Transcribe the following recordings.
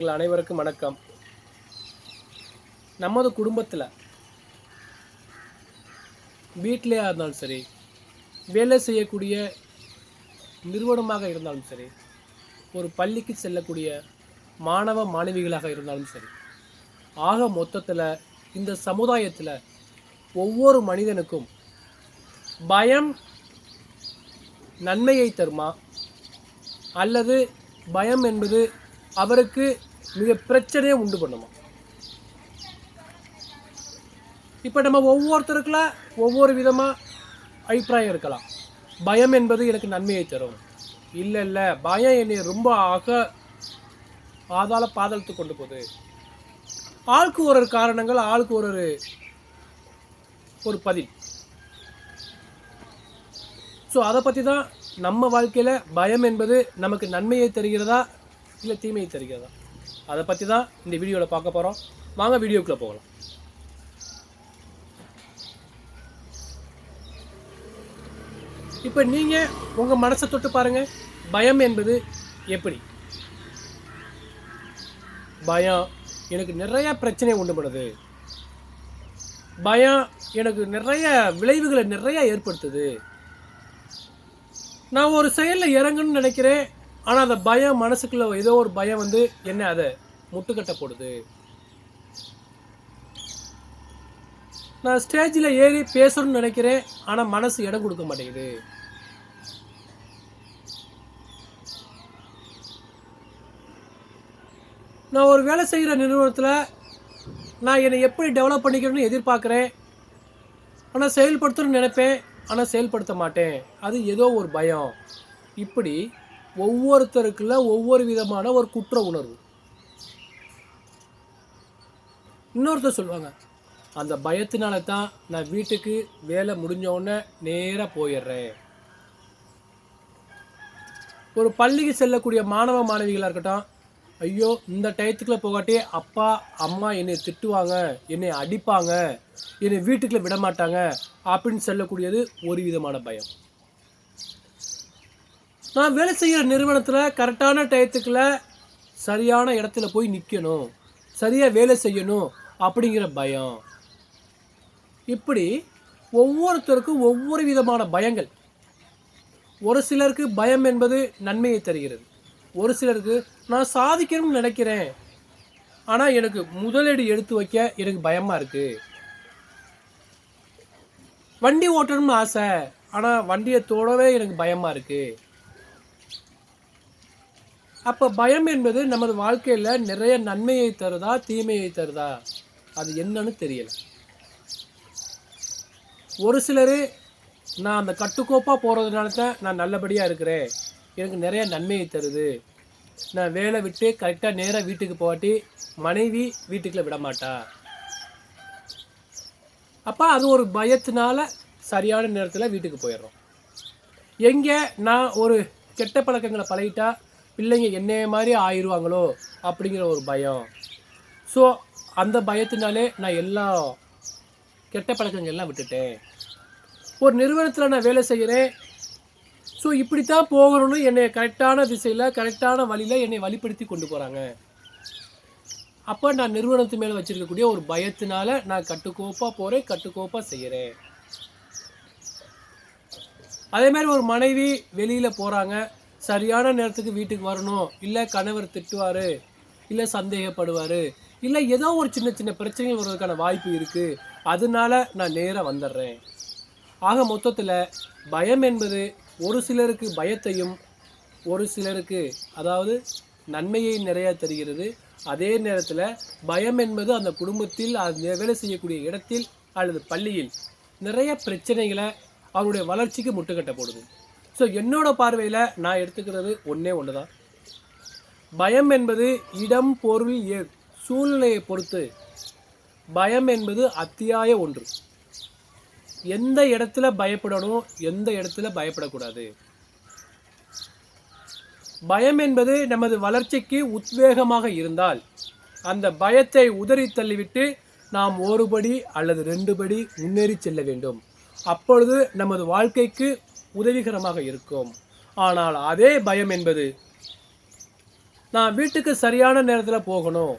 உங்கள் அனைவருக்கும் வணக்கம். நமது குடும்பத்தில் வீட்டிலேயா இருந்தாலும் சரி வேலை செய்யக்கூடிய நிறுவனமாக இருந்தாலும் சரி ஒரு பள்ளிக்கு செல்லக்கூடிய மாணவ மாணவிகளாக இருந்தாலும் சரி ஆக மொத்தத்தில் இந்த சமுதாயத்தில் ஒவ்வொரு மனிதனுக்கும் பயம் நன்மையை தருமா? அல்லது பயம் என்பது அவருக்கு மிக பிரச்சனையை உண்டு பண்ணுமா? இப்போ நம்ம ஒவ்வொருத்தருக்குள்ள ஒவ்வொரு விதமாக அபிப்பிராயம் இருக்கலாம். பயம் என்பது எனக்கு நன்மையை தரும். இல்லை இல்லை. பயம் என்னை ரொம்ப அக ஆதாள பாதாளத்து கொண்டு போகுது. ஆளுக்கு ஒரு காரணங்கள் ஆளுக்கு ஒரு ஒரு ஒரு பதில். ஸோ அதை பற்றி தான் நம்ம வாழ்க்கையில் பயம் என்பது நமக்கு நன்மையை தருகிறதா இல்லை தீமையை தருகிறதா? அதை பற்றி தான் இந்த வீடியோவில் பார்க்க போகிறோம் வாங்க வீடியோக்குள்ளே போகலாம். இப்போ நீங்கள் உங்கள் மனசை தொட்டு பாருங்கள் பயம் என்பது எப்படி? பயம் எனக்கு நிறைய பிரச்சனை உண்டு பண்ணுது பயம் எனக்கு நிறைய விளைவுகளை நிறைய ஏற்படுத்துது. நான் ஒரு செயலில் இறங்கணும்னு நினைக்கிறேன். ஆனால் அந்த பயம் மனசுக்குள்ள ஏதோ ஒரு பயம் வந்து என்ன அதை? முட்டுக்கட்டை போடுது நான் ஸ்டேஜில் ஏறி பேசணும்னு நினைக்கிறேன் ஆனால் மனசு இடம் கொடுக்க மாட்டேங்குது. நான் ஒரு வேலை செய்கிற நிறுவனத்தில் நான் என்னை எப்படி டெவலப் பண்ணிக்கணும்னு எதிர்பார்க்குறேன். ஆனால் செயல்படுத்தணும்னு நினைப்பேன் ஆனால் செயல்படுத்த மாட்டேன். அது ஏதோ ஒரு பயம். இப்படி ஒவ்வொருத்தருக்குள்ள ஒவ்வொரு விதமான ஒரு குற்ற உணர்வு. இன்னொருத்தர் சொல்லுவாங்க அந்த பயத்தினால தான் நான் வீட்டுக்கு வேலை முடிஞ்சோடனே நேராக போயிடுறேன். ஒரு பள்ளிக்கு செல்லக்கூடிய மாணவ மாணவிகளாக இருக்கட்டும் ஐயோ இந்த டயத்துக்குள்ளே போகாட்டி அப்பா அம்மா என்னை திட்டுவாங்க என்னை அடிப்பாங்க என்னை வீட்டுக்குள்ள விட மாட்டாங்க அப்படின்னு சொல்லக்கூடியது ஒரு விதமான பயம். நான் வேலை செய்கிற நிறுவனத்தில் கரெக்டான டயத்துக்குள்ளே சரியான இடத்துல போய் நிற்கணும் சரியாக வேலை செய்யணும் அப்படிங்கிற பயம். இப்படி ஒவ்வொருத்தருக்கும் ஒவ்வொரு விதமான பயங்கள். ஒரு சிலருக்கு பயம் என்பது நன்மையை தருகிறது. ஒரு சிலருக்கு நான் சாதிக்கணும்னு நினைக்கிறேன். ஆனால் எனக்கு முதலீடு எடுத்து வைக்க எனக்கு பயமாக இருக்குது வண்டி ஓட்டணும்னு ஆசை. ஆனால் வண்டியை தோடவே எனக்கு பயமாக இருக்குது அப்போ பயம் என்பது நமது வாழ்க்கையில் நிறைய நன்மையை தருதா தீமையை தருதா? அது என்னன்னு தெரியலை. ஒரு சிலர் நான் அந்த கட்டுக்கோப்பாக போகிறதுனால தான் நான் நல்லபடியாக இருக்கிறேன். எனக்கு நிறைய நன்மையை தருது. நான் வேலை விட்டு கரெக்டாக நேராக வீட்டுக்கு போகாட்டி மனைவி வீட்டுக்குள்ளே விடமாட்டா அப்போ அது ஒரு பயத்தினால சரியான நேரத்தில் வீட்டுக்கு போயிடுறோம். எங்கே நான் ஒரு கெட்ட பழக்கங்களை பழகிட்டா பிள்ளைங்க என்னைய மாதிரி ஆயிடுவாங்களோ அப்படிங்கிற ஒரு பயம். ஸோ அந்த பயத்தினாலே நான் எல்லா கெட்ட பழக்கங்கள் எல்லாம் விட்டுட்டேன். ஒரு நிறுவனத்தில் நான் வேலை செய்கிறேன் ஸோ இப்படி தான் போகணும்னு என்னை கரெக்டான திசையில் கரெக்டான வழியில் என்னை வழிப்படுத்தி கொண்டு போகிறாங்க அப்போ நான் நிறுவனத்து மேலே வச்சுருக்கக்கூடிய ஒரு பயத்தினால நான் கட்டுக்கோப்பாக போகிறேன் கட்டுக்கோப்பாக செய்கிறேன் அதே மாதிரி ஒரு மனைவி வெளியில் போகிறாங்க சரியான நேரத்துக்கு வீட்டுக்கு வரணும். இல்லை கணவர் திட்டுவார். இல்லை சந்தேகப்படுவார். இல்லை ஏதோ ஒரு சின்ன சின்ன பிரச்சனைகள் வர்றதுக்கான வாய்ப்பு இருக்குது அதனால நான் நேராக வந்துடுறேன் ஆக மொத்தத்தில் பயம் என்பது ஒரு சிலருக்கு பயத்தையும் ஒரு சிலருக்கு அதாவது நன்மையை நிறைய தருகிறது. அதே நேரத்தில் பயம் என்பது அந்த குடும்பத்தில் அது வேலை செய்யக்கூடிய இடத்தில் அல்லது பள்ளியில் நிறைய பிரச்சனைகளை அவருடைய வளர்ச்சிக்கு முட்டுக்கட்ட போடுது. ஸோ என்னோடய பார்வையில் நான் எடுத்துக்கிறது ஒன்றே ஒன்று தான் பயம் என்பது இடம் பொருள் ஏ சூழ்நிலையை பொறுத்து பயம் என்பது அத்தியாய ஒன்று. எந்த இடத்துல பயப்படணும் எந்த இடத்துல பயப்படக்கூடாது? பயம் என்பது நமது வளர்ச்சிக்கு உத்வேகமாக இருந்தால் அந்த பயத்தை உதறி தள்ளிவிட்டு நாம் ஒருபடி அல்லது ரெண்டு படி முன்னேறி செல்ல வேண்டும். அப்பொழுது நமது வாழ்க்கைக்கு உதவிகரமாக இருக்கும். ஆனால் அதே பயம் என்பது நான் வீட்டுக்கு சரியான நேரத்தில் போகணும்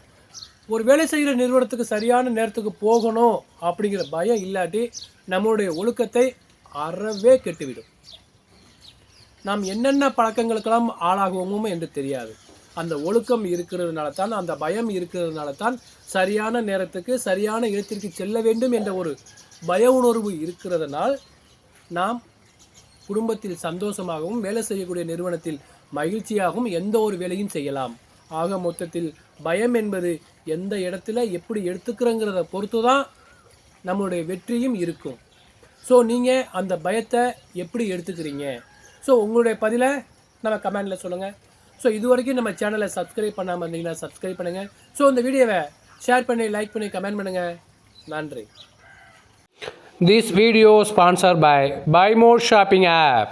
ஒரு வேலை செய்கிற நிறுவனத்துக்கு சரியான நேரத்துக்கு போகணும் அப்படிங்கிற பயம் இல்லாட்டி நம்மளுடைய ஒழுக்கத்தை அறவே கெட்டுவிடும். நாம் என்னென்ன பழக்கங்களுக்கெல்லாம் ஆளாகுவோமோ என்று தெரியாது. அந்த ஒழுக்கம் இருக்கிறதுனால தான் அந்த பயம் இருக்கிறதுனால தான் சரியான நேரத்துக்கு சரியான இடத்திற்கு செல்ல வேண்டும் என்ற ஒரு பய உணர்வு இருக்கிறதுனால் நாம் குடும்பத்தில் சந்தோஷமாகவும் வேலை செய்யக்கூடிய நிறுவனத்தில் மகிழ்ச்சியாகவும் எந்த ஒரு வேலையும் செய்யலாம். ஆக மொத்தத்தில் பயம் என்பது எந்த இடத்துல எப்படி எடுத்துக்கிறோங்கிறத பொறுத்து தான் நம்மளுடைய வெற்றியும் இருக்கும். ஸோ நீங்கள் அந்த பயத்தை எப்படி எடுத்துக்கிறீங்க? ஸோ உங்களுடைய பதிலை நம்ம கமெண்டில் சொல்லுங்கள் ஸோ இது வரைக்கும் நம்ம சேனலை சப்ஸ்கிரைப் பண்ணாமல் இருந்தீங்கன்னா சப்ஸ்கிரைப் பண்ணுங்கள் ஸோ இந்த வீடியோவை ஷேர் பண்ணி லைக் பண்ணி கமெண்ட் பண்ணுங்கள் நன்றி. This video sponsor by Buy More shopping app